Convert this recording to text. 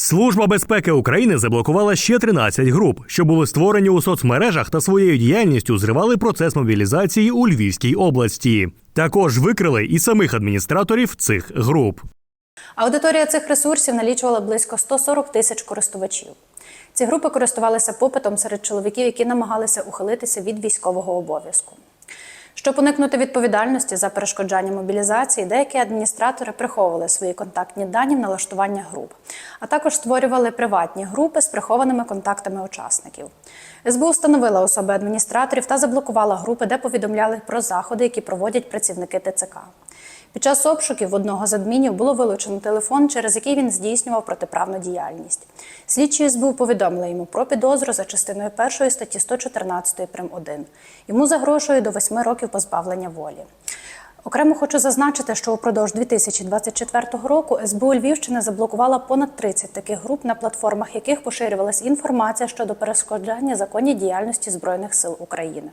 Служба безпеки України заблокувала ще 13 груп, що були створені у соцмережах та своєю діяльністю зривали процес мобілізації у Львівській області. Також викрили і самих адміністраторів цих груп. Аудиторія цих ресурсів налічувала близько 140 тисяч користувачів. Ці групи користувалися попитом серед чоловіків, які намагалися ухилитися від військового обов'язку. Щоб уникнути відповідальності за перешкоджання мобілізації, деякі адміністратори приховували свої контактні дані в налаштування груп, а також створювали приватні групи з прихованими контактами учасників. СБУ встановила особи адміністраторів та заблокувала групи, де повідомляли про заходи, які проводять працівники ТЦК. Під час обшуків одного з адмінів було вилучено телефон, через який він здійснював протиправну діяльність. Слідчі СБУ повідомили йому про підозру за частиною 1 статті 114 прим. 1. Йому загрожує до 8 років позбавлення волі. Окремо хочу зазначити, що упродовж 2024 року СБУ Львівщини заблокувала понад 30 таких груп, на платформах яких поширювалася інформація щодо перешкоджання законній діяльності Збройних сил України.